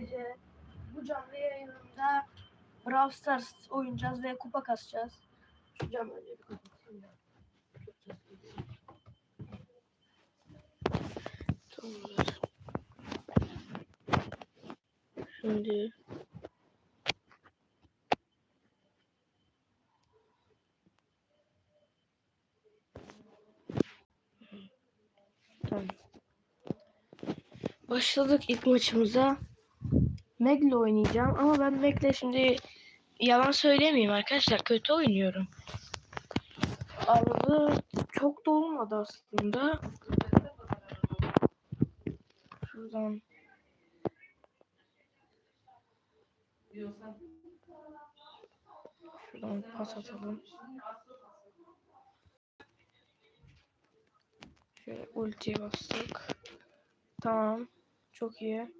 gece bu canlı yayınında Brawl Stars oynayacağız ve kupa kasacağız. Şu camı önce bir. Tamamdır. Şimdi. Başladık ilk maçımıza. Meg'le oynayacağım ama ben Meg'le şimdi yalan söylemeyeyim arkadaşlar kötü oynuyorum. Arada çok da olmadı aslında. Şuradan şuradan pas atalım. Şöyle ultiye bastık. Tamam. Çok iyi.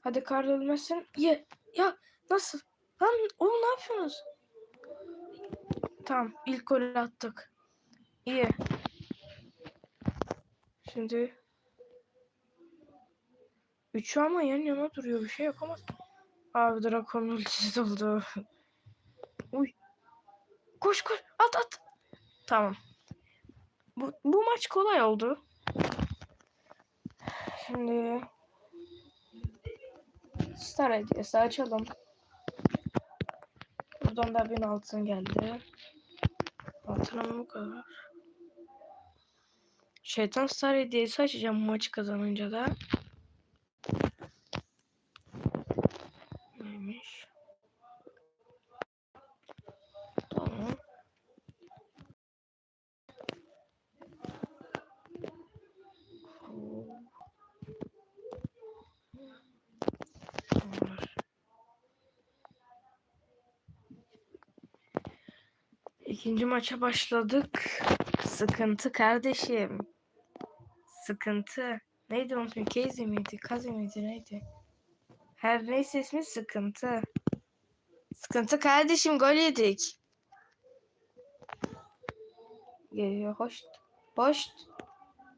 Hadi kar ölmesin. Ye. Ya nasıl? Lan oğlum ne yapıyorsunuz? Tamam. ilk golü attık. İyi. Şimdi Üçü ama yan yana duruyor. Bir şey yapamaz. Abi Drakon'un ultisi doldu. Uy. Koş koş. At at. Tamam. Bu, bu maç kolay oldu. Şimdi Star hediyesi açalım. Buradan da bin altın geldi. Altınım bu kadar. Şeytan Star hediyesi açacağım maçı kazanınca da. Neymiş? Tamam. Tamamdır. İkinci maça başladık. Sıkıntı kardeşim. Sıkıntı. Neydi onun ismi? Casey miydi? Kazi miydi? Neydi? Her neyse ismi sıkıntı. Sıkıntı kardeşim gol yedik. Geliyor hoş. Boş.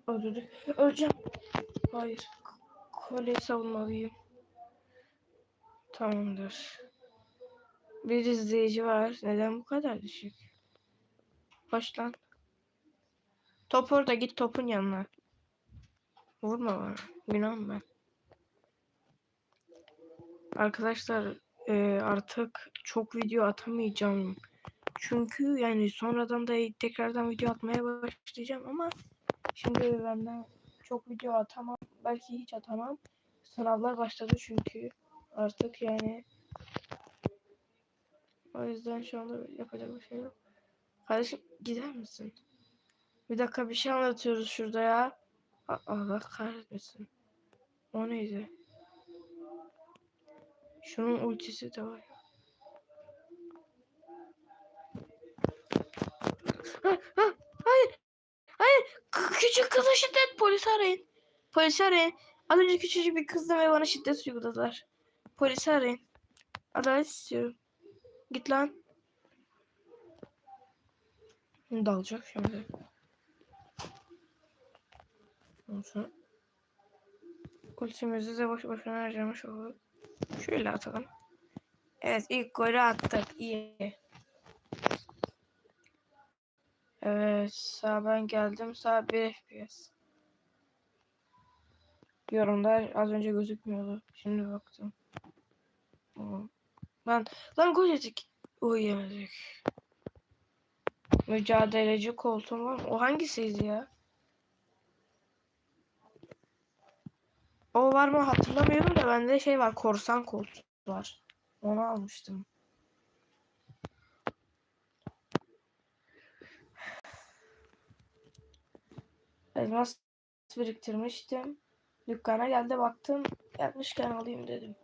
Öldürdük. Öleceğim. Hayır. Koleyi savunmalıyım. Tamamdır. Bir izleyici var. Neden bu kadar düşük? Hoş lan. Top orada git topun yanına. Vurma bana. Günah ben. Arkadaşlar e, artık çok video atamayacağım. Çünkü yani sonradan da tekrardan video atmaya başlayacağım ama şimdi benden çok video atamam. Belki hiç atamam. Sınavlar başladı çünkü artık yani o yüzden şu anda yapacak bir şey yok. Kardeşim gider misin? Bir dakika bir şey anlatıyoruz şurada ya. Allah kahretmesin. O neydi? Şunun ultisi de var. Ha, ha, küçük kıza şiddet. Polisi arayın. Polisi arayın. Az önce küçücük bir kızdı ve bana şiddet uyguladılar. Polisi arayın. Adalet istiyorum. Git lan. Dalacak şimdi. Olsun. Ultimizi de boş boşuna harcamış olduk. Şöyle atalım. Evet ilk golü attık. İyi. Evet sağ ben geldim. Sağ 1 FPS. Yorumlar az önce gözükmüyordu. Şimdi baktım. Lan lan gol yedik. Oy yemedik. Mücadeleci koltuğum var mı? O hangisiydi ya? O var mı hatırlamıyorum da bende şey var korsan koltuğu var. Onu almıştım. Elmas biriktirmiştim. Dükkana geldi baktım. Yapmışken alayım dedim.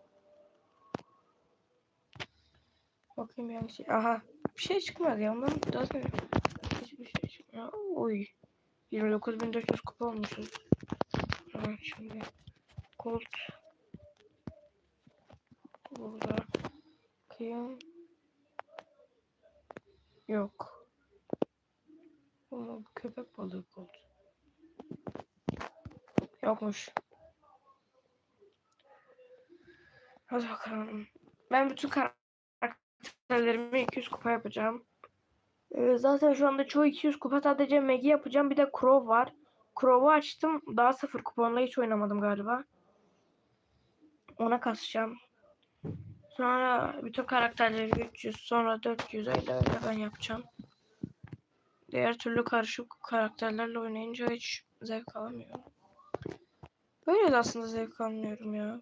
Bakayım şey. Aha. Bir şey çıkmadı ya. Ondan zaten hiçbir şey çıkmıyor. Oy. 29.400 kupa olmuşuz. Evet şimdi. Colt. Burada. Kıyım. Yok. Ama köpek balığı Colt. Yokmuş. Hadi bakalım. Ben bütün karakterlerimi 200 kupa yapacağım. Ee, zaten şu anda çoğu 200 kupa sadece Maggie yapacağım. Bir de Crow var. Crow'u açtım. Daha sıfır kuponla hiç oynamadım galiba. Ona kasacağım. Sonra bütün karakterleri 300 sonra 400 öyle öyle ben yapacağım. Diğer türlü karışık karakterlerle oynayınca hiç zevk alamıyorum. Böyle de aslında zevk almıyorum ya.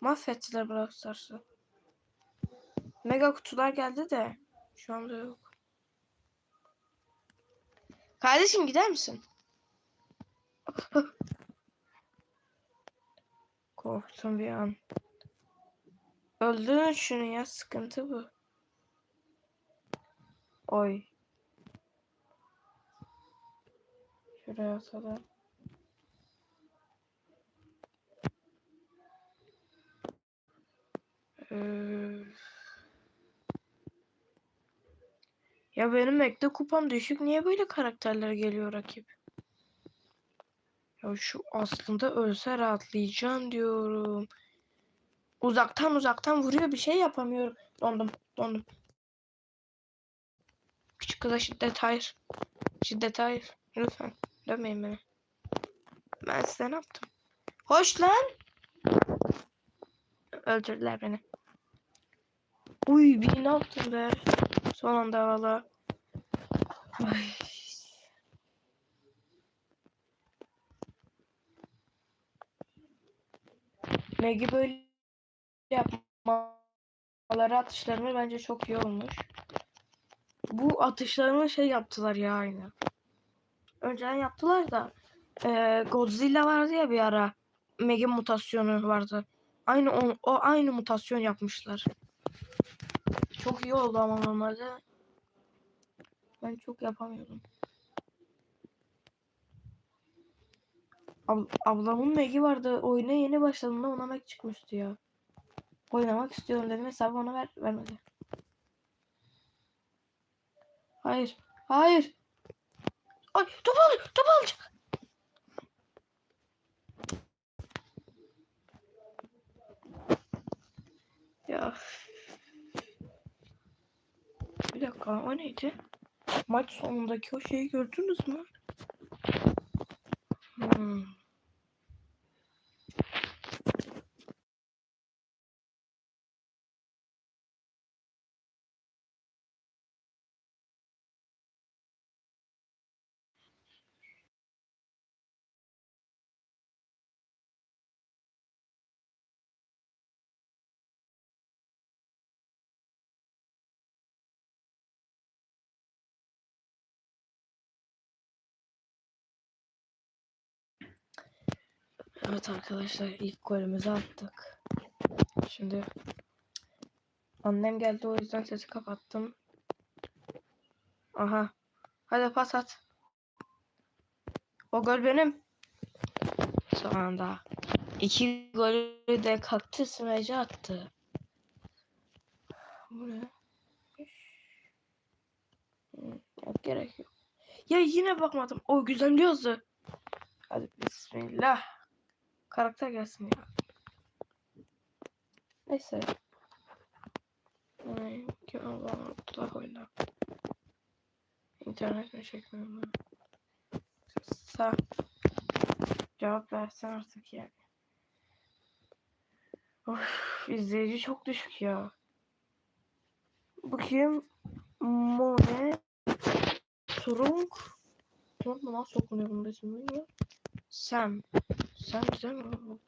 Mahvettiler Brawl Stars'ı. Mega kutular geldi de şu anda yok. Kardeşim gider misin? Korktum bir an. Öldürün şunu ya sıkıntı bu. Oy. Şuraya atalım. Ee, Ya benim ekte kupam düşük. Niye böyle karakterler geliyor rakip? Ya şu aslında ölse rahatlayacağım diyorum. Uzaktan uzaktan vuruyor bir şey yapamıyorum. Dondum dondum. Küçük kıza şiddet hayır. Şiddet hayır. Lütfen dövmeyin beni. Ben size ne yaptım? Hoş lan. Öldürdüler beni. Uy bir ne yaptın be? Son anda valla. Ay. Maggie böyle yapmaları atışlarını bence çok iyi olmuş. Bu atışlarını şey yaptılar ya aynı. Önceden yaptılar da e, Godzilla vardı ya bir ara. Maggie mutasyonu vardı. Aynı o, o aynı mutasyon yapmışlar. Çok iyi oldu ama normalde. Ben çok yapamıyorum. Ab ablamın Mag'i vardı. Oyuna yeni başladığında ona Mag çıkmıştı ya. Oynamak istiyorum dedim. Hesabı ona ver vermedi. Hayır. Hayır. Ay top al top alacak. Ya. Bir dakika o neydi? Maç sonundaki o şeyi gördünüz mü? Hmm. Evet arkadaşlar ilk golümüzü attık. Şimdi annem geldi o yüzden sesi kapattım. Aha. Hadi pas at. O gol benim. Son anda. İki golü de kaktüs mece attı. Bu ne? Yok gerek yok. Ya yine bakmadım. O güzel yazdı. Hadi bismillah. Karakter gelsin ya. Neyse. Ay, kim Allah Abdullah oyna. İnternet mi çekmiyor mu? Sa cevap versen artık yani. Of, izleyici çok düşük ya. Bakayım. Mone Turunk Turunk mu nasıl okunuyor bunun ismi bilmiyorum. Sam. Sam güzel mi?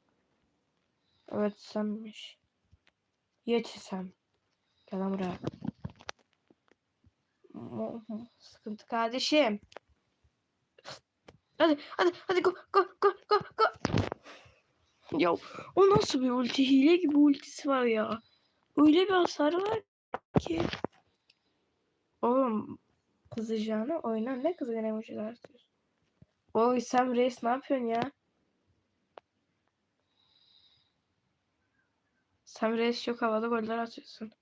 Evet Sam'miş. Yeti Sam. Gel lan buraya. Sıkıntı kardeşim. Hadi hadi hadi go go go go go. Ya o nasıl bir ulti? Hile gibi ultisi var ya. Öyle bir hasarı var ki. Oğlum kızacağına oyna ne kızgın emojiler atıyorsun. Oy Sam Reis ne yapıyorsun ya? Sam Reis çok havalı goller atıyorsun.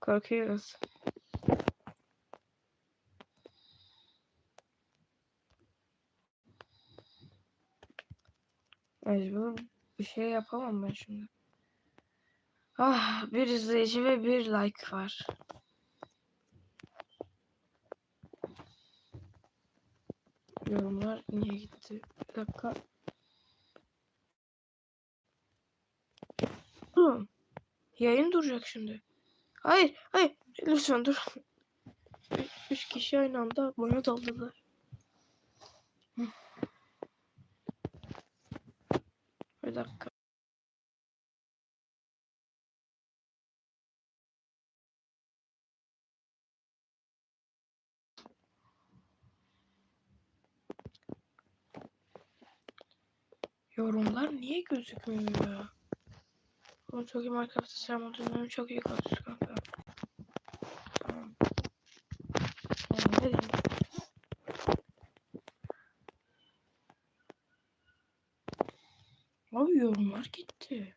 Korkuyoruz. Mecbur bir şey yapamam ben şimdi. Ah bir izleyici ve bir like var. Yorumlar niye gitti? Bir dakika. Dur. Yayın duracak şimdi. Hayır, hayır. Lütfen dur. Üç kişi aynı anda bana daldılar. Hı. Bir dakika. Yorumlar niye gözükmüyor Oğlum çok iyi Minecraft'ta selam olduğunu çok iyi konuştuk kanka. Tamam. Yani ne diyeyim? Abi yorumlar gitti.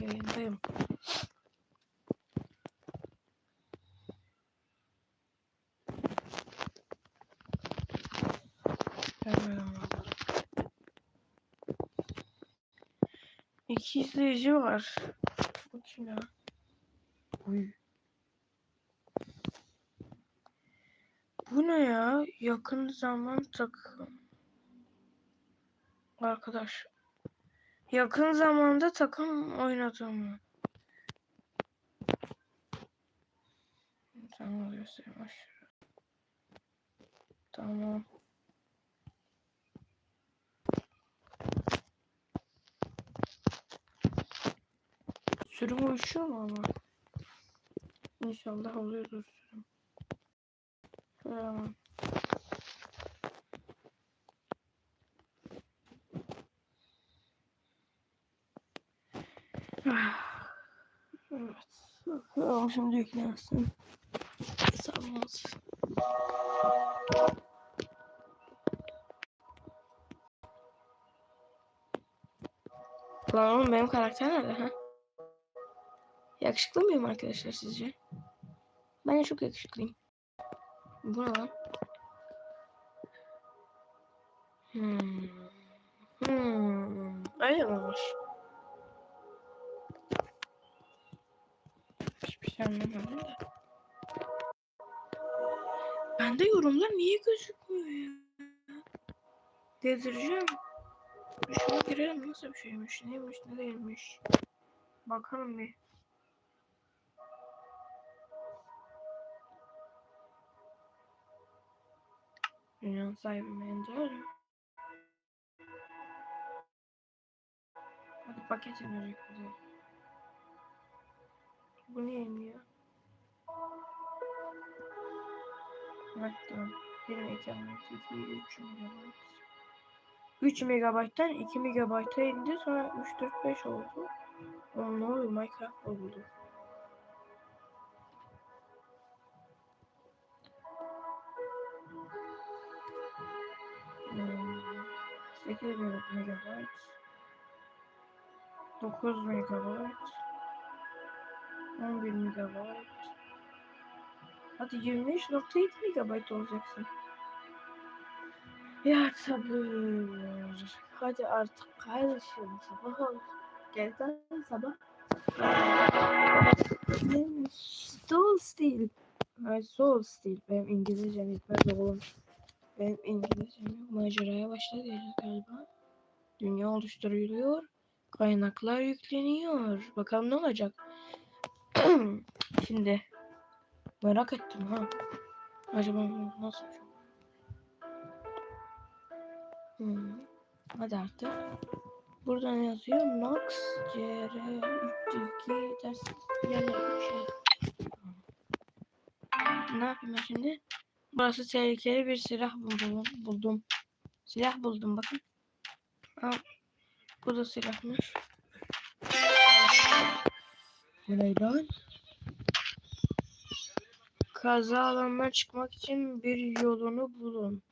Yayındayım. İki izleyici var. Bu kim ya? Uy. Bu ne ya? Yakın zaman takım. Arkadaş. Yakın zamanda takım oynadım. Tamam göstereyim aşağı. Tamam. Sürüm uyuşuyor mu ama? İnşallah oluyordur sürüm. Tamam. Ah. Evet. Tamam şimdi yüklensin. Hesabımız. Lan oğlum benim karakter nerede ha? Yakışıklı mıyım arkadaşlar sizce? Bence çok yakışıklıyım. Bu ne lan? Hmm. Hmm. Öyle olmuş? Hiçbir şey anlamadım da. Bende yorumlar niye gözükmüyor ya? Delireceğim. Şuna girelim nasıl bir şeymiş, neymiş, ne değilmiş. Bakalım bir. Dünyanın sahibi benim doğru. Hadi paket verecek bize. Bu niye inmiyor? Baktım. 1 megabayt, 2, 3 megabayt. 3 megabayttan 2 megabayta indi sonra 3, 4, 5 oldu. Oğlum ne oluyor Minecraft oldu. 8 megabayt. 9 megabayt. 11 megabayt. Hadi 23.7 megabayt olacaksın. Ya sabır. Hadi artık kardeşim sabah oldu. Gelden sabah. Benim Soul Steel. Soul Steel. Benim İngilizcem yetmez oğlum. Benim İngilizcem yok. Maceraya başlayacağız galiba. Dünya oluşturuluyor. Kaynaklar yükleniyor. Bakalım ne olacak. Şimdi merak ettim ha. Acaba nasıl? Hmm. Hadi artık. Burada ne yazıyor? Nox CR 302 ders yani şey. Ne yapayım şimdi? Burası tehlikeli bir silah buldum. buldum. Silah buldum bakın. Al. Bu da silahmış. Bu ne lan? Kaza alanına çıkmak için bir yolunu bulun.